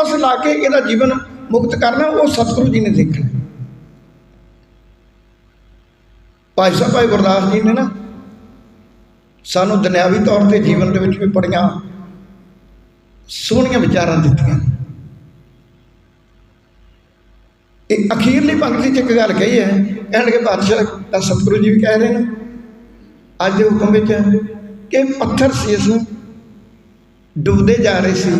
ਪਾਸੇ ਲਾ ਕੇ ਇਹਦਾ ਜੀਵਨ ਮੁਕਤ ਕਰਨਾ, ਉਹ ਸਤਿਗੁਰੂ ਜੀ ਨੇ ਦੇਖਣਾ। ਭਾਈ ਸਾਹਿਬ, ਭਾਈ ਗੁਰਦਾਸ ਜੀ ਨੇ ਨਾ ਸਾਨੂੰ ਦੁਨਿਆਵੀ ਤੌਰ ਤੇ ਜੀਵਨ ਦੇ ਵਿੱਚ ਵੀ ਬੜੀਆਂ ਸੋਹਣੀਆਂ ਵਿਚਾਰਾਂ ਦਿੱਤੀਆਂ। ਇਹ ਅਖੀਰਲੀ ਪੰਕਤੀ 'ਚ ਇੱਕ ਗੱਲ ਕਹੀ ਹੈ ਕਹਿਣਗੇ ਬਾਦਸ਼ਾਹ ਤਾਂ ਸਤਿਗੁਰੂ ਜੀ ਵੀ ਕਹਿ ਰਹੇ ਨੇ, ਅੱਜ ਦੇ ਹੁਕਮ ਵਿੱਚ ਕਿ ਪੱਥਰ ਸੀ ਇਸ ਨੂੰ, ਡੁੱਬਦੇ ਜਾ ਰਹੇ ਸੀ।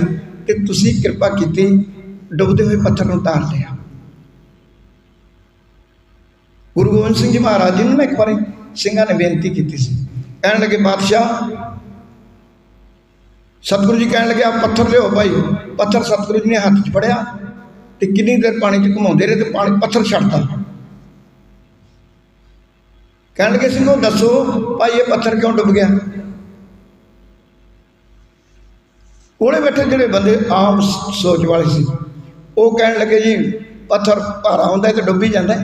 ਤੇ ਤੁਸੀਂ ਕਿਰਪਾ ਕੀਤੀ, ਡੁੱਬਦੇ ਹੋਏ ਪੱਥਰ ਨੂੰ ਤਾਰ ਲਿਆ। ਗੁਰੂ ਗੋਬਿੰਦ ਸਿੰਘ ਜੀ ਮਹਾਰਾਜ ਜੀ ਨੂੰ ਨਾ ਇੱਕ ਵਾਰੀ ਸਿੰਘਾਂ ਨੇ ਬੇਨਤੀ ਕੀਤੀ ਸੀ। ਕਹਿਣ ਲੱਗੇ, ਬਾਦਸ਼ਾਹ, ਸਤਿਗੁਰੂ ਜੀ ਕਹਿਣ ਲੱਗੇ ਆ ਪੱਥਰ ਲਿਓ ਭਾਈ। ਪੱਥਰ ਸਤਿਗੁਰੂ ਜੀ ਨੇ ਹੱਥ 'ਚ ਫੜਿਆ ਤੇ ਕਿੰਨੀ ਦੇਰ ਪਾਣੀ 'ਚ ਘੁਮਾਉਂਦੇ ਰਹੇ ਤੇ ਪਾਣੀ ਪੱਥਰ ਛੱਡਤਾ। ਕਹਿਣ ਲੱਗੇ, ਸਿੰਘੋ, ਦੱਸੋ ਭਾਈ ਇਹ ਪੱਥਰ ਕਿਉਂ ਡੁੱਬ ਗਿਆ? ਕੋਲੇ ਬੈਠੇ ਜਿਹੜੇ ਬੰਦੇ ਆਮ ਸੋਚ ਵਾਲੇ ਸੀ, ਉਹ ਕਹਿਣ ਲੱਗੇ ਜੀ, ਪੱਥਰ ਭਾਰਾ ਹੁੰਦਾ ਤੇ ਡੁੱਬੀ ਜਾਂਦਾ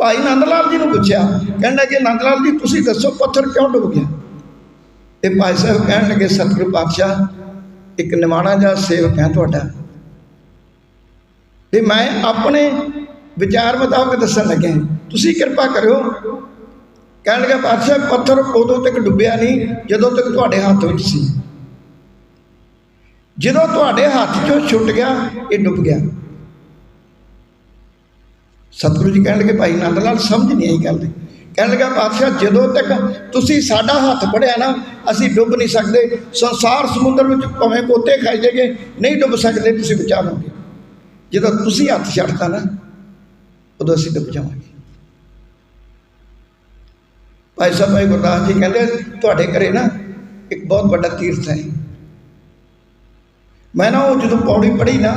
ਭਾਈ ਨੰਦ ਲਾਲ ਜੀ ਨੂੰ ਪੁੱਛਿਆ, ਕਹਿੰਦਾ ਕਿ ਨੰਦ ਲਾਲ ਜੀ, ਤੁਸੀਂ ਦੱਸੋ ਪੱਥਰ ਕਿਉਂ ਡੁੱਬ ਗਿਆ? ਤੇ ਭਾਈ ਸਾਹਿਬ ਕਹਿਣ ਲੱਗੇ, ਸਤਿਗੁਰੂ ਪਾਤਸ਼ਾਹ, ਇੱਕ ਨਿਮਾਣਾ ਜਿਹਾ ਸੇਵਕ ਹੈ ਤੁਹਾਡਾ। ਤੇ ਮੈਂ ਆਪਣੇ ਵਿਚਾਰ ਮੁਤਾਬਕ ਦੱਸਣ ਲੱਗਿਆ, ਤੁਸੀਂ ਕਿਰਪਾ ਕਰਿਓ ਕਹਿਣ ਲੱਗਾ, ਪਾਤਸ਼ਾਹ, ਪੱਥਰ ਉਦੋਂ ਤੱਕ ਡੁੱਬਿਆ ਨਹੀਂ, ਜਦੋਂ ਤੱਕ ਤੁਹਾਡੇ ਹੱਥ ਵਿੱਚ ਸੀ। ਜਦੋਂ ਤੁਹਾਡੇ ਹੱਥ ਚੋਂ ਛੁੱਟ ਗਿਆ, ਇਹ ਡੁੱਬ ਗਿਆ। ਸਤਿਗੁਰੂ ਜੀ ਕਹਿਣ ਲੱਗੇ, ਭਾਈ ਨੰਦ ਲਾਲ, ਸਮਝ ਨਹੀਂ ਆਈ ਗੱਲ ਦੀ। ਕਹਿਣ ਲੱਗਾ, ਪਾਤਸ਼ਾਹ, ਜਦੋਂ ਤੱਕ ਤੁਸੀਂ ਸਾਡਾ ਹੱਥ ਫੜਿਆ ਨਾ, ਅਸੀਂ ਡੁੱਬ ਨਹੀਂ ਸਕਦੇ। ਸੰਸਾਰ ਸਮੁੰਦਰ ਵਿੱਚ ਭਾਵੇਂ ਕੋਤੇ ਖਾਈ ਜਾਗੇ ਨਹੀਂ ਡੁੱਬ ਸਕਦੇ, ਤੁਸੀਂ ਬਚਾ ਲਓਗੇ ਜਦੋਂ ਤੁਸੀਂ ਹੱਥ ਛੱਡਤਾ ਨਾ, ਉਦੋਂ ਅਸੀਂ ਡੁੱਬ ਜਾਵਾਂਗੇ। ਭਾਈ ਸਾਹਿਬ, ਭਾਈ ਗੁਰਦਾਸ ਜੀ ਕਹਿੰਦੇ ਤੁਹਾਡੇ ਘਰੇ ਨਾ ਇੱਕ ਬਹੁਤ ਵੱਡਾ ਤੀਰਥ ਹੈ। ਮੈਂ ਨਾ ਉਹ ਜਦੋਂ ਪੌੜੀ ਪੜੀ ਨਾ,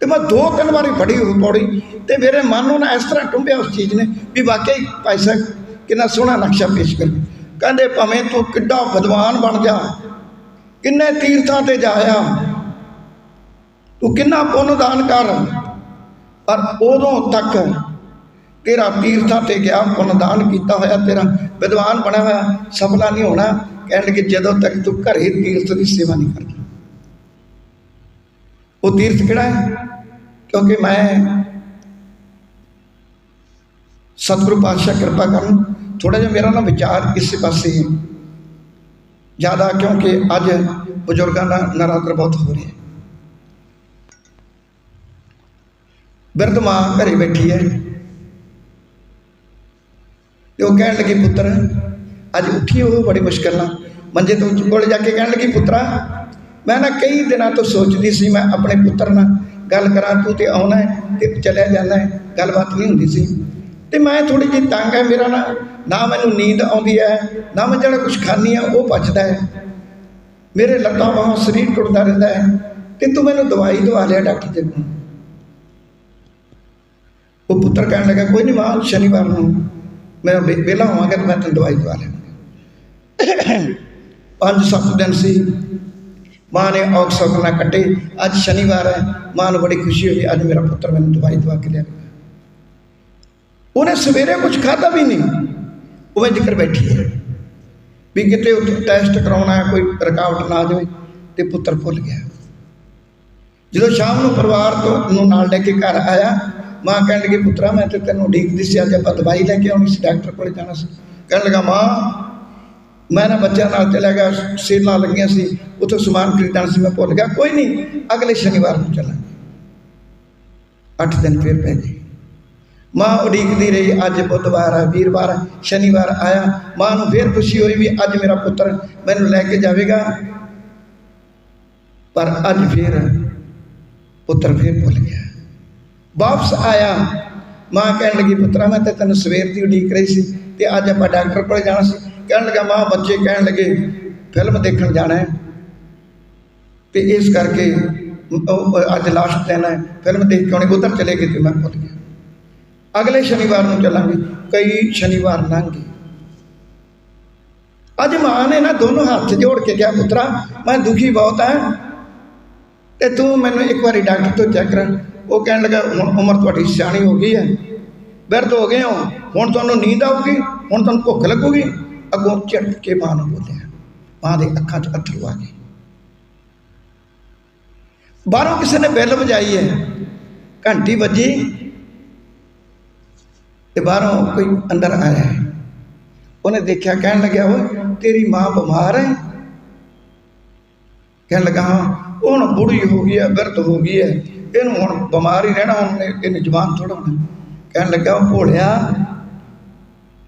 ਤੇ ਮੈਂ ਦੋ ਤਿੰਨ ਵਾਰੀ ਪੜੀ ਉਹ ਪੌੜੀ, ਤੇ ਮੇਰੇ ਮਨ ਨੂੰ ਨਾ ਇਸ ਤਰ੍ਹਾਂ ਟੁੰਬਿਆ ਉਸ ਚੀਜ਼ ਨੇ ਵੀ ਵਾਕਈ ਭਾਈ ਸਾਹਿਬ ਕਿੰਨਾ ਸੋਹਣਾ ਨਕਸ਼ਾ ਪੇਸ਼ ਕਰ ਕਹਿੰਦੇ, ਭਾਵੇਂ ਤੂੰ ਕਿੱਡਾ ਵਿਦਵਾਨ ਬਣ ਜਾ, ਕਿੰਨੇ ਤੀਰਥਾਂ ਤੇ ਜਾਇਆ, ਤੂੰ ਕਿੰਨਾ ਪੁੰਨ ਦਾਨ ਕਰ, ਪਰ ਉਦੋਂ ਤੱਕ ਤੇਰਾ ਤੀਰਥਾਂ ਤੇ ਗਿਆ ਪੁੰਨ ਕੀਤਾ ਹੋਇਆ ਤੇਰਾ, ਵਿਦਵਾਨ ਬਣਿਆ ਹੋਇਆ, ਸਫਲਾ ਨਹੀਂ ਹੋਣਾ। ਕਹਿਣ ਲੱਗੇ ਜਦੋਂ ਤੱਕ ਤੂੰ ਘਰੇ ਤੀਰਥ ਦੀ ਸੇਵਾ ਨਹੀਂ ਕਰਦਾ। ਉਹ ਤੀਰਥ ਕਿਹੜਾ ਹੈ? ਕਿਉਂਕਿ ਮੈਂ ਸਤਿਗੁਰੂ ਪਾਤਸ਼ਾਹ ਕਿਰਪਾ ਕਰਨ ਥੋੜਾ ਜਿਹਾ ਮੇਰਾ ਨਾ ਵਿਚਾਰ ਇਸੇ ਪਾਸੇ ਹੈ। ਜ਼ਿਆਦਾ ਕਿਉਂਕਿ ਅੱਜ ਬਜ਼ੁਰਗਾਂ ਦਾ ਨਰਾਦਰ ਬਹੁਤ ਹੋ ਰਿਹਾ ਹੈ। ਬਿਰਧ ਮਾਂ ਘਰੇ ਬੈਠੀ ਹੈ। ਤੇ ਉਹ ਕਹਿਣ ਲੱਗੀ, ਪੁੱਤਰ, ਅੱਜ ਉੱਠੀ ਉਹ ਬੜੀ ਮੁਸ਼ਕਲ ਨਾਲ। ਮੰਜੇ ਤੋਂ ਕੋਲ ਜਾ ਕੇ ਕਹਿਣ ਲੱਗੀ, ਪੁੱਤਰਾ, ਮੈਂ ਨਾ ਕਈ ਦਿਨਾਂ ਤੋਂ ਸੋਚਦੀ ਸੀ, ਮੈਂ ਆਪਣੇ ਪੁੱਤਰ ਨਾਲ ਗੱਲ ਕਰਾਂ, ਤੂੰ ਤੇ ਆਉਣਾ ਹੈ, ਤੇ ਚਲਿਆ ਜਾਂਦਾ ਹੈ, ਗੱਲਬਾਤ ਨਹੀਂ ਹੁੰਦੀ ਸੀ। ਤੇ ਮੈਂ ਥੋੜੀ ਜਿਹੀ ਤੰਗ ਹੈ ਮੇਰਾ ਨਾ ਨਾ ਮੈਨੂੰ ਨੀਂਦ ਆਉਂਦੀ ਹੈ, ਨਾ ਮੈਂ ਜਿਹੜਾ ਕੁਝ ਖਾਂਦੀ ਆ ਉਹ ਪਚਦਾ ਹੈ। ਮੇਰੇ ਲੱਤਾਂ ਬਾਹਾਂ ਸਰੀਰ ਟੁੱਟਦਾ ਰਹਿੰਦਾ ਹੈ, ਤੇ ਤੂੰ ਮੈਨੂੰ ਦਵਾਈ ਦਵਾ ਲਿਆ ਡਾਕਟਰ ਦੇ ਕੋਲ। ਉਹ ਪੁੱਤਰ ਕਹਿਣ ਲੱਗਾ, ਕੋਈ ਨਹੀਂ ਮਾਂ, ਸ਼ਨੀਵਾਰ ਨੂੰ ਮੈਂ ਵਿਹਲਾ ਹੋਵਾਂਗਾ ਤੇ ਮੈਂ ਤੈਨੂੰ ਦਵਾਈ ਦਵਾ ਲਿਆਂਗਾ ਪੰਜ ਸੱਤ ਦਿਨ ਸੀ। ਮਾਂ ਨੇ ਔਕਸਕ ਨਾ ਕੱਟੇ। ਅੱਜ ਸ਼ਨੀਵਾਰ ਹੈ। ਮਾਂ ਨੂੰ ਬੜੀ ਖੁਸ਼ੀ ਹੋਈ। ਅੱਜ ਮੇਰਾ ਪੁੱਤਰ ਮੈਨੂੰ ਦਵਾਈ ਦਵਾ ਕੇ ਲਿਆ। ਉਹਨੇ ਸਵੇਰੇ ਕੁਝ ਖਾਧਾ ਵੀ ਨਹੀਂ। ਉਹ ਮੈਂ ਜ਼ਿਕਰ ਬੈਠੀ ਹੈ। ਵੀ ਕਿਤੇ ਉੱਥੇ ਟੈਸਟ ਕਰਾਉਣਾ ਹੈ, ਕੋਈ ਰੁਕਾਵਟ ਨਾ ਆ ਜਾਵੇ ਤੇ ਪੁੱਤਰ ਭੁੱਲ ਗਿਆ। ਜਦੋਂ ਸ਼ਾਮ ਨੂੰ ਪਰਿਵਾਰ ਤੋਂ ਨੂੰ ਨਾਲ ਲੈ ਕੇ ਘਰ ਆਇਆ ਮਾਂ ਕਹਿਣ ਲੱਗੀ, ਪੁੱਤਰਾ, ਮੈਂ ਤੇ ਤੈਨੂੰ ਉਡੀਕਦੀ ਸੀ, ਅੱਜ ਆਪਾਂ ਦਵਾਈ ਲੈ ਕੇ ਆਉਣੀ ਸੀ, ਡਾਕਟਰ ਕੋਲ ਜਾਣਾ ਸੀ। ਕਹਿਣ ਲੱਗਾ, ਮਾਂ, ਮੈਂ ਨਾ ਬੱਚਿਆਂ ਨਾਲ ਚਲਾ ਗਿਆ ਸੇਲਾਂ ਲੱਗੀਆਂ ਸੀ, ਉੱਥੋਂ ਸਮਾਨ ਖਰੀਦਣਾ ਸੀ, ਮੈਂ ਭੁੱਲ ਗਿਆ। ਕੋਈ ਨਹੀਂ, ਅਗਲੇ ਸ਼ਨੀਵਾਰ ਨੂੰ ਚੱਲਾਂਗੇ। ਅੱਠ ਦਿਨ ਫਿਰ ਪੈ ਗਏ। ਮਾਂ ਉਡੀਕਦੀ ਰਹੀ, ਅੱਜ ਬੁੱਧਵਾਰ ਆ, ਵੀਰਵਾਰ ਸ਼ਨੀਵਾਰ ਆਇਆ। ਮਾਂ ਨੂੰ ਫਿਰ ਖੁਸ਼ੀ ਹੋਈ ਵੀ ਅੱਜ ਮੇਰਾ ਪੁੱਤਰ ਮੈਨੂੰ ਲੈ ਕੇ ਜਾਵੇਗਾ। ਪਰ ਅੱਜ ਫਿਰ ਪੁੱਤਰ ਫਿਰ ਭੁੱਲ ਗਿਆ। ਵਾਪਸ ਆਇਆ, ਮਾਂ ਕਹਿਣ ਲੱਗੀ, ਪੁੱਤਰਾ, ਮੈਂ ਤੇ ਤੈਨੂੰ ਸਵੇਰ ਦੀ ਉਡੀਕ ਰਹੀ ਸੀ ਤੇ ਅੱਜ ਆਪਾਂ ਡਾਕਟਰ ਕੋਲ ਜਾਣਾ ਸੀ। ਕਹਿਣ ਲੱਗਾ, ਮਾਂ, ਬੱਚੇ ਕਹਿਣ ਲੱਗੇ, ਫਿਲਮ ਦੇਖਣ ਜਾਣਾ ਹੈ। ਤੇ ਇਸ ਕਰਕੇ ਅੱਜ ਲਾਸਟ ਦਿਨ ਹੈ, ਫਿਲਮ ਦੇਖ ਕੇ ਆਉਣੀ ਉਧਰ ਚਲੇ ਗਏ ਤੇ ਮੈਂ ਭੁੱਲ ਗਿਆ। ਅਗਲੇ ਸ਼ਨੀਵਾਰ ਨੂੰ ਚੱਲਾਂਗੇ, ਕਈ ਸ਼ਨੀਵਾਰ ਲੰਘ। ਗਏ ਅੱਜ ਮਾਂ ਨੇ ਨਾ ਦੋਨੋਂ ਹੱਥ ਜੋੜ ਕੇ ਕਿਹਾ, ਪੁੱਤਰਾ, ਮੈਂ ਦੁਖੀ ਬਹੁਤ ਹਾਂ ਤੇ ਤੂੰ ਮੈਨੂੰ ਇੱਕ ਵਾਰੀ ਡਾਕਟਰ ਤੋਂ ਚੈੱਕ ਕਰਾ। ਉਹ ਕਹਿਣ ਲੱਗਾ, ਹੁਣ ਉਮਰ ਤੁਹਾਡੀ ਸਿਆਣੀ ਹੋ ਗਈ ਹੈ। ਬਿਰਧ ਹੋ ਗਏ ਹੋ। ਹੁਣ ਤੁਹਾਨੂੰ ਨੀਂਦ ਆਊਗੀ, ਹੁਣ ਤੁਹਾਨੂੰ ਭੁੱਖ ਲੱਗੂਗੀ। ਅੱਗੋਂ ਝਟ ਕੇ ਮਾਂ ਨੂੰ ਬੋਲਿਆ, ਮਾਂ ਦੇ ਅੱਖਾਂ 'ਚ ਅੱਥਰੂ ਆ ਗਏ। ਬਾਹਰੋਂ ਕਿਸੇ ਨੇ ਬੈਲ ਵਜਾਈ ਹੈ। ਘੰਟੀ ਵੱਜੀ ਤੇ ਬਾਹਰੋਂ ਕੋਈ ਅੰਦਰ ਆਇਆ। ਉਹਨੇ ਦੇਖਿਆ, ਕਹਿਣ ਲੱਗਿਆ, ਓਏ, ਤੇਰੀ ਮਾਂ ਬਿਮਾਰ ਹੈ? ਕਹਿਣ ਲੱਗਾ, ਹਾਂ, ਉਹ ਹੁਣ ਬੁੜੀ ਹੋ ਗਈ ਹੈ ਬਿਰਧ ਹੋ ਗਈ ਹੈ। ਇਹਨੂੰ ਹੁਣ ਬਿਮਾਰ ਹੀ ਰਹਿਣਾ, ਹੁਣ ਇਹ- ਇਹਨੇ ਜ਼ਬਾਨ ਥੋੜਾ ਹੋਣਾ। ਕਹਿਣ ਲੱਗਾ, ਉਹ ਭੋਲਿਆ,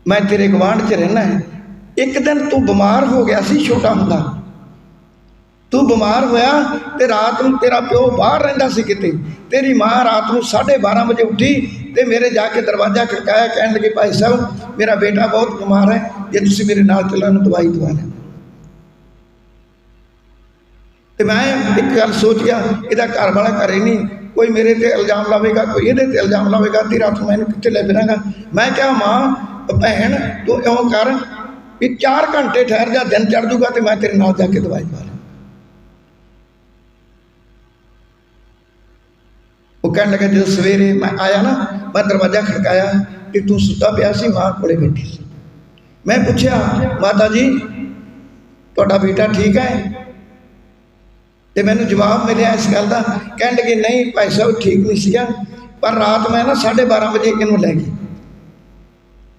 ਮੈਂ ਤੇਰੇ ਗਵਾਂਢ 'ਚ ਰਹਿਣਾ ਹੈ। ਇੱਕ ਦਿਨ ਤੂੰ ਬਿਮਾਰ ਹੋ ਗਿਆ ਸੀ, ਛੋਟਾ ਹੁੰਦਾ। ਤੂੰ ਬਿਮਾਰ ਹੋਇਆ ਤੇ ਰਾਤ ਨੂੰ ਤੇਰਾ ਪਿਓ ਬਾਹਰ ਰਹਿੰਦਾ ਸੀ ਕਿਤੇ। ਤੇਰੀ ਮਾਂ ਰਾਤ ਨੂੰ 12:30 ਵਜੇ ਉੱਠੀ ਤੇ ਮੇਰੇ ਜਾ ਕੇ ਦਰਵਾਜ਼ਾ ਖੜਕਾਇਆ, ਕਹਿਣ ਲੱਗੀ, ਭਾਈ ਸਾਹਿਬ, ਮੇਰਾ ਬੇਟਾ ਬਹੁਤ ਬਿਮਾਰ ਹੈ। ਜੇ ਤੁਸੀਂ ਮੇਰੇ ਨਾਲ ਚੱਲਣ ਇਹਨੂੰ ਦਵਾਈ ਦਵਾ ਲੈ। ਤੇ ਮੈਂ ਇੱਕ ਗੱਲ ਸੋਚ ਗਿਆ ਇਹਦਾ ਘਰ ਵਾਲਾ ਘਰੇ ਨਹੀਂ, ਕੋਈ ਮੇਰੇ ਤੇ ਇਲਜ਼ਾਮ ਲਾਵੇਗਾ, ਕੋਈ ਇਹਦੇ ਤੇ ਇਲਜ਼ਾਮ ਲਾਵੇਗਾ ਅੱਧੀ ਰਾਤ ਮੈਂ ਇਹਨੂੰ ਕਿੱਥੇ ਲੈ ਫਿਰਾਂਗਾ? ਮੈਂ ਕਿਹਾ, ਮਾਂ, ਭੈਣ, ਤੂੰ ਇਉਂ ਕਰ ਵੀ 4 ਘੰਟੇ ਠਹਿਰ ਜਾ, ਦਿਨ ਚੜ ਜੂਗਾ ਤੇ ਮੈਂ ਤੇਰੇ ਨਾਲ ਜਾ ਕੇ ਦਵਾਈ ਦਵਾ ਲਾਂ। ਉਹ ਕਹਿਣ ਲੱਗਾ, ਜਦੋਂ ਸਵੇਰੇ ਮੈਂ ਆਇਆ ਨਾ, ਮੈਂ ਦਰਵਾਜ਼ਾ ਖੜਕਾਇਆ ਕਿ ਤੂੰ ਸੁੱਤਾ ਪਿਆ ਸੀ, ਮਾਂ ਕੋਲੇ ਬੈਠੀ ਸੀ। ਮੈਂ ਪੁੱਛਿਆ, ਮਾਤਾ ਜੀ, ਤੁਹਾਡਾ ਬੇਟਾ ਠੀਕ ਹੈ? ਤੇ ਮੈਨੂੰ ਜਵਾਬ ਮਿਲਿਆ ਇਸ ਗੱਲ ਦਾ, ਕਹਿਣ ਲੱਗੇ, ਨਹੀਂ ਭਾਈ ਸਾਹਿਬ, ਠੀਕ ਨਹੀਂ ਸੀਗਾ, ਪਰ ਰਾਤ ਮੈਂ ਨਾ 12:30 ਵਜੇ ਇਹਨੂੰ ਲੈ ਗਈ।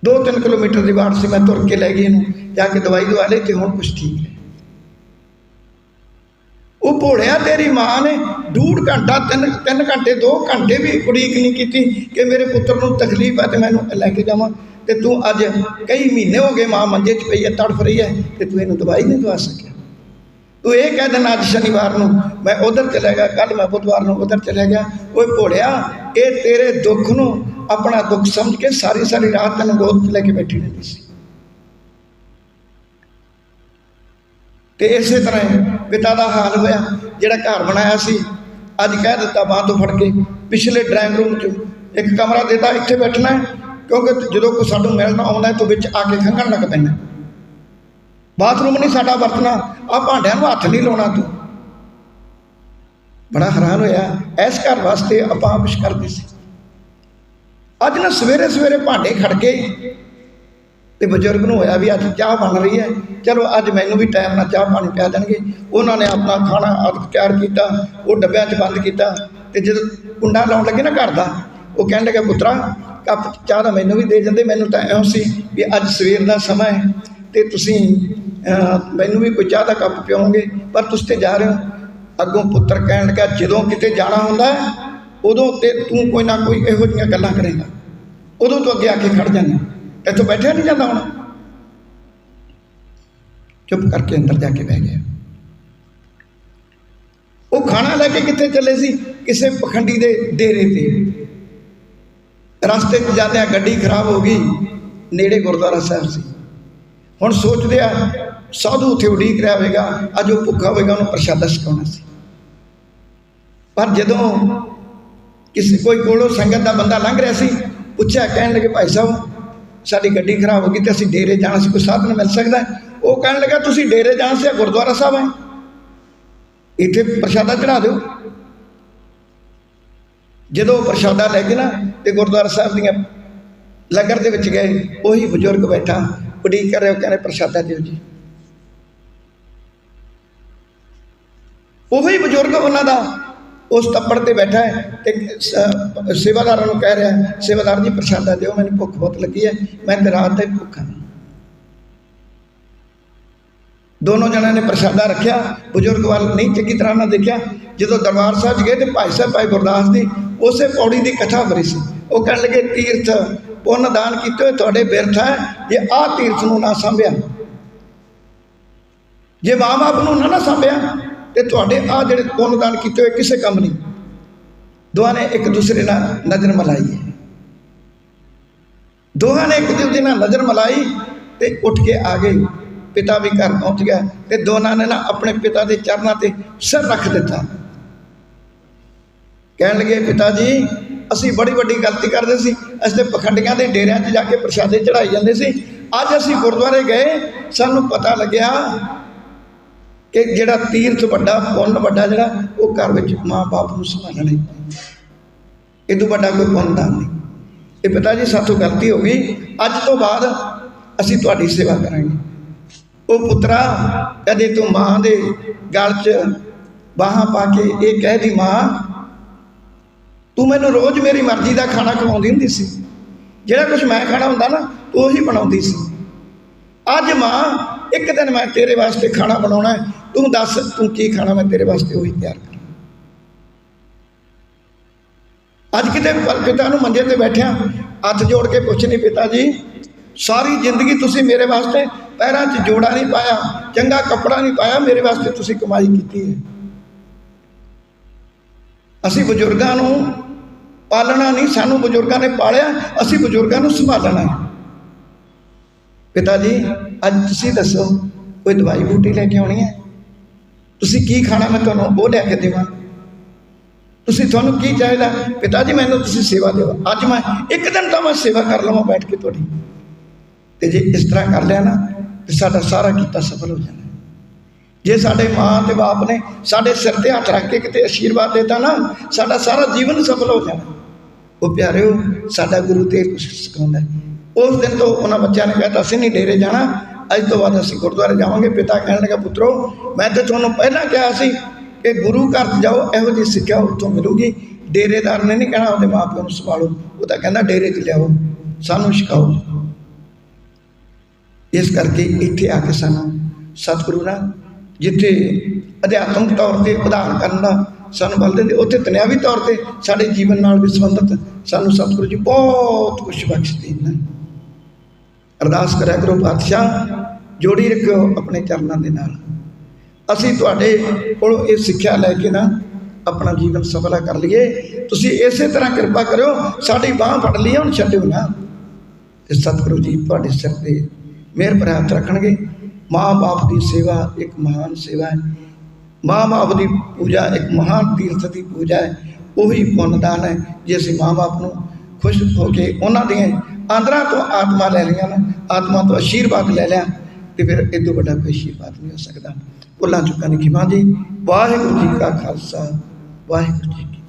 2-3 ਕਿਲੋਮੀਟਰ ਦੀ ਬਾਟ ਸੀ, ਮੈਂ ਤੁਰ ਕੇ ਲੈ ਗਈ ਇਹਨੂੰ, ਜਾ ਕੇ ਦਵਾਈ ਦਵਾ ਲਈ ਤੇ ਹੁਣ ਕੁਝ ਠੀਕ ਹੈ ਉਹ ਭੋਲਿਆ, ਤੇਰੀ ਮਾਂ ਨੇ ਡੂਢ ਘੰਟਾ, ਤਿੰਨ ਤਿੰਨ ਘੰਟੇ, ਦੋ ਘੰਟੇ ਵੀ ਉਡੀਕ ਨਹੀਂ ਕੀਤੀ ਕਿ ਮੇਰੇ ਪੁੱਤਰ ਨੂੰ ਤਕਲੀਫ ਹੈ ਤੇ ਮੈਨੂੰ ਲੈ ਕੇ ਜਾਵਾਂ। ਤੇ ਤੂੰ ਅੱਜ ਕਈ ਮਹੀਨੇ ਹੋ ਗਏ ਮਾਂ ਮੰਜੇ 'ਚ ਪਈ ਹੈ, ਤੜਫ ਰਹੀ ਹੈ ਤੇ ਤੂੰ ਇਹਨੂੰ ਦਵਾਈ ਨਹੀਂ ਦਵਾ ਸਕਿਆ। ਤੂੰ ਇਹ ਕਹਿ ਦੇਣਾ ਅੱਜ ਸ਼ਨੀਵਾਰ ਨੂੰ ਮੈਂ ਉਧਰ ਚਲਾ ਗਿਆ ਕੱਲ ਮੈਂ ਬੁੱਧਵਾਰ ਨੂੰ ਉਧਰ ਚਲਾ ਗਿਆ। ਓਏ ਭੋਲਿਆ ਇਹ ਤੇਰੇ ਦੁੱਖ ਨੂੰ ਆਪਣਾ ਦੁੱਖ ਸਮਝ ਕੇ ਸਾਰੀ ਸਾਰੀ ਰਾਤ ਤੈਨੂੰ ਗੋਦ 'ਚ ਲੈ ਕੇ ਬੈਠੀ ਰਹਿੰਦੀ ਸੀ। ਤੇ ਇਸੇ ਤਰ੍ਹਾਂ ਪਿਤਾ ਦਾ ਹਾਲ ਹੋਇਆ ਜਿਹੜਾ ਘਰ ਬਣਾਇਆ ਸੀ। ਅੱਜ ਕਹਿ ਦਿੱਤਾ ਬਾਹਰ ਤੋਂ ਫੜ ਕੇ ਪਿਛਲੇ ਡਰਾਇੰਗ ਰੂਮ 'ਚ ਇੱਕ ਕਮਰਾ ਦਿੱਤਾ ਇੱਥੇ ਬੈਠਣਾ ਕਿਉਂਕਿ ਜਦੋਂ ਕੋਈ ਸਾਨੂੰ ਮਿਲਣਾ ਆਉਂਦਾ ਹੈ, ਤੂੰ ਵਿੱਚ ਆ ਕੇ ਖੰਘਣ ਲੱਗ ਪੈਂਦਾ ਬਾਥਰੂਮ ਨਹੀਂ ਸਾਡਾ ਵਰਤਣਾ ਆ ਭਾਂਡਿਆਂ ਨੂੰ ਹੱਥ ਨਹੀਂ ਲਾਉਣਾ ਤੂੰ। ਬੜਾ ਹੈਰਾਨ ਹੋਇਆ, ਇਸ ਘਰ ਵਾਸਤੇ ਆਪਾਂ ਕੁਛ ਕਰਦੇ ਸੀ। ਅੱਜ ਨਾ ਸਵੇਰੇ ਸਵੇਰੇ ਭਾਂਡੇ ਖੜ ਗਏ ਤੇ ਬਜ਼ੁਰਗ ਨੂੰ ਹੋਇਆ ਵੀ ਅੱਜ ਚਾਹ ਬਣ ਰਹੀ ਹੈ। ਚਲੋ ਅੱਜ ਮੈਨੂੰ ਵੀ ਟਾਈਮ ਨਾਲ ਚਾਹ ਪਾਣੀ ਪਿਆ ਦੇਣਗੇ। ਉਹਨਾਂ ਨੇ ਆਪਣਾ ਖਾਣਾ ਆਦਿ ਤਿਆਰ ਕੀਤਾ, ਉਹ ਡੱਬਿਆਂ 'ਚ ਬੰਦ ਕੀਤਾ ਤੇ ਜਦੋਂ ਕੁੰਡਾ ਲਾਉਣ ਲੱਗੇ ਨਾ ਘਰ ਦਾ, ਉਹ ਕਹਿਣ ਲੱਗਾ, ਪੁੱਤਰਾ, ਕੱਪ ਚਾਹ ਦਾ ਮੈਨੂੰ ਵੀ ਦੇ ਜਾਂਦੇ, ਮੈਨੂੰ ਤਾਂ ਐਂ ਸੀ ਵੀ ਅੱਜ ਸਵੇਰ ਦਾ ਸਮਾਂ ਹੈ। ਤੇ ਤੁਸੀਂ ਮੈਨੂੰ ਵੀ ਕੋਈ ਚਾਹ ਦਾ ਕੱਪ ਪਿਓਗੇ ਪਰ ਤੁਸੀਂ ਤੇ ਜਾ ਰਹੇ ਹੋ। ਅੱਗੋਂ ਪੁੱਤਰ ਕਹਿਣ ਲੱਗਾ, ਜਦੋਂ ਕਿਤੇ ਜਾਣਾ ਹੁੰਦਾ ਉਦੋਂ ਤੇ ਤੂੰ ਕੋਈ ਨਾ ਕੋਈ ਇਹੋ ਜਿਹੀਆਂ ਗੱਲਾਂ ਕਰੇਗਾ। ਉਦੋਂ ਤੋਂ ਅੱਗੇ ਆ ਕੇ ਖੜ ਜਾਂਦਾ ਇੱਥੋਂ ਬੈਠਿਆ ਨਹੀਂ ਜਾਂਦਾ ਹੁਣ। ਚੁੱਪ ਕਰਕੇ ਅੰਦਰ ਜਾ ਕੇ ਬਹਿ ਗਿਆ। ਉਹ ਖਾਣਾ ਲੈ ਕੇ ਕਿੱਥੇ ਚੱਲੇ ਸੀ? ਕਿਸੇ ਪਖੰਡੀ ਦੇ ਡੇਰੇ ਤੇ। ਰਸਤੇ 'ਚ ਜਾਂਦਿਆਂ ਗੱਡੀ ਖਰਾਬ ਹੋ ਗਈ। ਨੇੜੇ ਗੁਰਦੁਆਰਾ ਸਾਹਿਬ ਸੀ। ਹੁਣ ਸੋਚਦੇ ਆ, ਸਾਧੂ ਉੱਥੇ ਉਡੀਕ ਰਿਹਾ ਹੋਵੇਗਾ, ਅੱਜ ਉਹ ਭੁੱਖਾ ਹੋਵੇਗਾ, ਉਹਨੂੰ ਪ੍ਰਸ਼ਾਦਾ ਛਕਾਉਣਾ ਸੀ। ਪਰ ਜਦੋਂ ਕਿਸੇ, ਕੋਈ ਕੋਲੋਂ ਸੰਗਤ ਦਾ ਬੰਦਾ ਲੰਘ ਰਿਹਾ ਸੀ, ਪੁੱਛਿਆ, ਕਹਿਣ ਲੱਗੇ, ਭਾਈ ਸਾਹਿਬ, ਸਾਡੀ ਗੱਡੀ ਖਰਾਬ ਹੋ ਗਈ ਤੇ ਅਸੀਂ ਡੇਰੇ ਜਾਣਾ ਸੀ ਕੋਈ ਸਾਧਨ ਮਿਲ ਸਕਦਾ? ਉਹ ਕਹਿਣ ਲੱਗਾ, ਤੁਸੀਂ ਡੇਰੇ ਜਾਣਾ ਸੀ ਗੁਰਦੁਆਰਾ ਸਾਹਿਬ ਹੈ ਇੱਥੇ ਪ੍ਰਸ਼ਾਦਾ ਚੜਾ ਦਿਓ। ਜਦੋਂ ਉਹ ਪ੍ਰਸ਼ਾਦਾ ਲੈ ਕੇ ਨਾ, ਤੇ ਗੁਰਦੁਆਰਾ ਸਾਹਿਬ ਦੀਆਂ ਲੰਗਰ ਦੇ ਵਿੱਚ ਗਏ, ਉਹੀ ਬਜ਼ੁਰਗ ਬੈਠਾ। ਉਡੀਕ ਕਰ ਰਿਹਾ ਉਹ ਕਹਿੰਦੇ ਪ੍ਰਸ਼ਾਦਾ ਦਿਓ ਜੀ। ਉਹੀ ਬਜ਼ੁਰਗ ਉਹਨਾਂ ਦਾ ਉਸ ਤੱਪੜ ਤੇ ਬੈਠਾ ਹੈ ਤੇ ਸੇਵਾਦਾਰਾਂ ਨੂੰ ਕਹਿ ਰਿਹਾ ਸੇਵਾਦਾਰ ਜੀ ਪ੍ਰਸ਼ਾਦਾ ਦਿਓ, ਮੈਨੂੰ ਭੁੱਖ ਬਹੁਤ ਲੱਗੀ ਹੈ, ਮੈਂ ਤੇ ਰਾਤ ਤੇ ਭੁੱਖਾ ਦੋਨੋਂ ਜਣਿਆਂ ਨੇ ਪ੍ਰਸ਼ਾਦਾ ਰੱਖਿਆ, ਬਜ਼ੁਰਗ ਵੱਲ ਨਹੀਂ ਚੰਗੀ ਤਰ੍ਹਾਂ ਨਾਲ ਦੇਖਿਆ। ਜਦੋਂ ਦਰਬਾਰ ਸਾਹਿਬ ਗਏ ਤੇ ਭਾਈ ਸਾਹਿਬ, ਭਾਈ ਗੁਰਦਾਸ ਦੀ ਉਸੇ ਪੌੜੀ ਦੀ ਕਥਾ ਹੋ ਸੀ। ਉਹ ਕਹਿਣ ਲੱਗੇ, ਤੀਰਥ ਪੁੰਨ ਦਾਨ ਕੀਤੇ ਹੋਏ, ਤੁਹਾਡੇ ਬਿਰਥ ਹੈ, ਜੇ ਆਹ ਤੀਰਥ ਨੂੰ ਨਾ ਸੰਭਿਆ। ਜੇ ਮਾਂ-ਬਾਪ ਨੂੰ ਨਾ ਨਾ ਸੰਭਿਆ, ਤੇ ਤੁਹਾਡੇ ਆ ਜਿਹੜੇ ਪੁੰਨ ਦਾਨ ਕੀਤੇ ਹੋਏ, ਕਿਸੇ ਕੰਮ ਨਹੀਂ। ਦੋਹਾਂ ਨੇ ਇੱਕ ਦੂਸਰੇ ਨਾਲ ਨਜ਼ਰ ਮਲਾਈ ਹੈ। ਦੋਹਾਂ ਨੇ ਇੱਕ ਦੂਜੇ ਨਾਲ ਨਜ਼ਰ ਮਲਾਈ ਤੇ ਉੱਠ ਕੇ ਆ ਗਏ। ਪਿਤਾ ਵੀ ਘਰ ਪਹੁੰਚ ਗਿਆ ਤੇ ਦੋਨਾਂ ਨੇ ਨਾ ਆਪਣੇ ਪਿਤਾ ਦੇ ਚਰਨਾਂ ਤੇ ਸਿਰ ਰੱਖ ਦਿੱਤਾ। ਕਹਿਣ ਲੱਗੇ, ਪਿਤਾ ਜੀ ਅਸੀਂ ਬੜੀ ਵੱਡੀ ਗਲਤੀ ਕਰਦੇ ਸੀ। ਅਸੀਂ ਤੇ ਪਖੰਡੀਆਂ ਦੇ ਡੇਰਿਆਂ 'ਚ ਜਾ ਕੇ ਪ੍ਰਸ਼ਾਦੇ ਚੜਾਈ ਜਾਂਦੇ ਸੀ। ਅੱਜ ਅਸੀਂ ਗੁਰਦੁਆਰੇ ਗਏ, ਸਾਨੂੰ ਪਤਾ ਲੱਗਿਆ ਕਿ ਜਿਹੜਾ ਤੀਰਥ ਵੱਡਾ, ਪੁੰਨ ਵੱਡਾ ਜਿਹੜਾ, ਉਹ ਘਰ ਵਿੱਚ ਮਾਂ-ਬਾਪ ਨੂੰ ਸੰਭਾਲਣਾ ਹੀ ਇਹ ਤੋਂ ਵੱਡਾ ਕੋਈ ਪੁੰਨ ਦਾਨ ਨਹੀਂ। ਇਹ ਪਿਤਾ ਜੀ, ਸਾਥੋਂ ਗਲਤੀ ਹੋ ਗਈ। ਅੱਜ ਤੋਂ ਬਾਅਦ ਅਸੀਂ ਤੁਹਾਡੀ ਸੇਵਾ ਕਰਾਂਗੇ। ਉਹ ਪੁੱਤਰਾ ਕਦੇ ਤੂੰ ਮਾਂ ਦੇ ਗਲ 'ਚ ਬਾਹਾਂ ਪਾ ਕੇ ਇਹ ਕਹਿ ਦੀ ਮਾਂ ਤੂੰ ਮੈਨੂੰ ਰੋਜ਼ ਮੇਰੀ ਮਰਜ਼ੀ ਦਾ ਖਾਣਾ ਖਵਾਉਂਦੀ ਹੁੰਦੀ ਸੀ। ਜਿਹੜਾ ਕੁਝ ਮੈਂ ਖਾਣਾ ਹੁੰਦਾ ਨਾ, ਤੂੰ ਉਹੀ ਬਣਾਉਂਦੀ ਸੀ। ਅੱਜ ਮਾਂ, ਇੱਕ ਦਿਨ ਮੈਂ ਤੇਰੇ ਵਾਸਤੇ ਖਾਣਾ ਬਣਾਉਣਾ ਤੂੰ ਦੱਸ, ਤੂੰ ਕੀ ਖਾਣਾ ਮੈਂ ਤੇਰੇ ਵਾਸਤੇ ਉਹੀ ਤਿਆਰ ਕਰਾਂ। ਅੱਜ ਕਿਤੇ ਪਿਤਾ ਨੂੰ ਮੰਜੇ ਤੇ ਬੈਠਿਆ ਹੱਥ ਜੋੜ ਕੇ ਪੁੱਛ ਨਹੀਂ ਪਿਤਾ ਜੀ, ਸਾਰੀ ਜ਼ਿੰਦਗੀ ਤੁਸੀਂ ਮੇਰੇ ਵਾਸਤੇ ਪੈਰਾਂ 'ਚ ਜੋੜਾ ਨਹੀਂ ਪਾਇਆ, ਚੰਗਾ ਕੱਪੜਾ ਨਹੀਂ ਪਾਇਆ, ਮੇਰੇ ਵਾਸਤੇ ਤੁਸੀਂ ਕਮਾਈ ਕੀਤੀ ਹੈ। ਅਸੀਂ ਬਜ਼ੁਰਗਾਂ ਨੂੰ ਪਾਲਣਾ ਨਹੀਂ, ਸਾਨੂੰ ਬਜ਼ੁਰਗਾਂ ਨੇ ਪਾਲਿਆ, ਅਸੀਂ ਬਜ਼ੁਰਗਾਂ ਨੂੰ ਸੰਭਾਲਣਾ ਪਿਤਾ ਜੀ, ਅੱਜ ਤੁਸੀਂ ਦੱਸੋ, ਕੋਈ ਦਵਾਈ ਬੂਟੀ ਲੈ ਕੇ ਆਉਣੀ ਹੈ? ਤੁਸੀਂ ਕੀ ਖਾਣਾ ਮੈਂ ਤੁਹਾਨੂੰ ਉਹ ਲੈ ਕੇ ਦੇਵਾਂ? ਤੁਸੀਂ ਤੁਹਾਨੂੰ ਕੀ ਚਾਹੀਦਾ? ਪਿਤਾ ਜੀ, ਮੈਨੂੰ ਤੁਸੀਂ ਸੇਵਾ ਦਿਓ। ਅੱਜ ਮੈਂ ਇੱਕ ਦਿਨ ਤਾਂ ਮੈਂ ਸੇਵਾ ਕਰ ਲਵਾਂ ਬੈਠ ਕੇ ਤੁਹਾਡੀ। ਤੇ ਜੇ ਇਸ ਤਰ੍ਹਾਂ ਕਰ ਲਿਆ ਨਾ, ਤੇ ਸਾਡਾ ਸਾਰਾ ਕੀਤਾ ਸਫਲ ਹੋ ਜਾਂਦਾ ਜੇ ਸਾਡੇ ਮਾਂ ਤੇ ਬਾਪ ਨੇ ਸਾਡੇ ਸਿਰ ਤੇ ਹੱਥ ਰੱਖ ਕੇ ਕਿਤੇ ਆਸ਼ੀਰਵਾਦ ਦਿੱਤਾ ਨਾ, ਸਾਡਾ ਸਾਰਾ ਜੀਵਨ ਸਫਲ ਹੋ ਜਾਣਾ। ਉਹ ਪਿਆਰਿਓ, ਸਾਡਾ ਗੁਰੂ ਤੇ ਕੁਛ ਸਿਖਾਉਂਦਾ। ਉਸ ਦਿਨ ਤੋਂ ਉਹਨਾਂ ਬੱਚਿਆਂ ਨੇ ਕਹਿਤਾ, ਅਸੀਂ ਨਹੀਂ ਡੇਰੇ ਜਾਣਾ। ਅੱਜ ਤੋਂ ਬਾਅਦ ਅਸੀਂ ਗੁਰਦੁਆਰੇ ਜਾਵਾਂਗੇ। ਪਿਤਾ ਕਹਿਣ ਲੱਗਾ, ਪੁੱਤਰੋ, ਮੈਂ ਤੇ ਤੁਹਾਨੂੰ ਪਹਿਲਾਂ ਕਿਹਾ ਸੀ ਕਿ ਗੁਰੂ ਘਰ ਜਾਓ, ਇਹੋ ਜਿਹੀ ਸਿੱਖਿਆ ਉੱਥੋਂ ਮਿਲੂਗੀ। ਡੇਰੇਦਾਰ ਨੇ ਨਹੀਂ ਕਹਿਣਾ, ਉਹਦੇ ਮਾਪਿਆਂ ਨੂੰ ਸੰਭਾਲੋ। ਉਹ ਤਾਂ ਕਹਿੰਦਾ, ਡੇਰੇ 'ਚ ਲਿਆਓ, ਸਾਨੂੰ ਸਿਖਾਓ। ਇਸ ਕਰਕੇ ਇੱਥੇ ਆ ਕੇ ਸਾਨੂੰ ਸਤਿਗੁਰੂ ਨਾਲ ਜਿੱਥੇ ਅਧਿਆਤਮਿਕ ਤੌਰ ਤੇ ਉਦਾਹਰਨ ਕਰਨ ਦਾ ਸਾਨੂੰ ਬਲ ਦਿੰਦੇ, ਉੱਥੇ ਤਨਿਆਵੀ ਤੌਰ ਤੇ ਸਾਡੇ ਜੀਵਨ ਨਾਲ ਵੀ ਸੰਬੰਧਿਤ ਸਾਨੂੰ ਸਤਿਗੁਰੂ ਜੀ ਬਹੁਤ ਕੁਝ ਬਖਸ਼ਦੇ ਨੇ। ਅਰਦਾਸ ਕਰਿਆ ਕਰੋ ਪਾਤਸ਼ਾਹ, ਜੋੜੀ ਰੱਖਿਓ ਆਪਣੇ ਚਰਨਾਂ ਦੇ ਨਾਲ। ਅਸੀਂ ਤੁਹਾਡੇ ਕੋਲੋਂ ਇਹ ਸਿੱਖਿਆ ਲੈ ਕੇ ਨਾ ਆਪਣਾ ਜੀਵਨ ਸਫਲਾ ਕਰ ਲਈਏ। ਤੁਸੀਂ ਇਸੇ ਤਰ੍ਹਾਂ ਕਿਰਪਾ ਕਰਿਓ, ਸਾਡੀ ਬਾਹ ਫੜ ਲਈ ਹੁਣ ਛੱਡਿਓ ਨਾ। ਤੇ ਸਤਿਗੁਰੂ ਜੀ ਤੁਹਾਡੇ ਸਿਰ ਤੇ ਮਿਹਰ ਭਰਾ ਰੱਖਣਗੇ। ਮਾਂ ਬਾਪ ਦੀ ਸੇਵਾ ਇੱਕ ਮਹਾਨ ਸੇਵਾ ਹੈ। ਮਾਂ ਬਾਪ ਦੀ ਪੂਜਾ ਇੱਕ ਮਹਾਨ ਤੀਰਥ ਦੀ ਪੂਜਾ ਹੈ। ਉਹੀ ਪੁੰਨਦਾਨ ਹੈ ਜੇ ਅਸੀਂ ਮਾਂ ਬਾਪ ਨੂੰ ਖੁਸ਼ ਹੋ ਕੇ ਉਹਨਾਂ ਦੀਆਂ ਆਂਦਰਾਂ ਤੋਂ ਆਤਮਾ ਲੈ ਲਈਆਂ ਨਾ, ਆਤਮਾ ਤੋਂ ਆਸ਼ੀਰਵਾਦ ਲੈ ਲਿਆ, ਤੇ ਫਿਰ ਇਹ ਤੋਂ ਵੱਡਾ ਕੋਈ ਆਸ਼ੀਰਵਾਦ ਨਹੀਂ ਹੋ ਸਕਦਾ। ਭੁੱਲਾਂ ਚੁੱਕਾਂ ਦੀ ਖਿਮਾ ਜੀ। ਵਾਹਿਗੁਰੂ ਜੀ ਕਾ ਖਾਲਸਾ, ਵਾਹਿਗੁਰੂ ਜੀ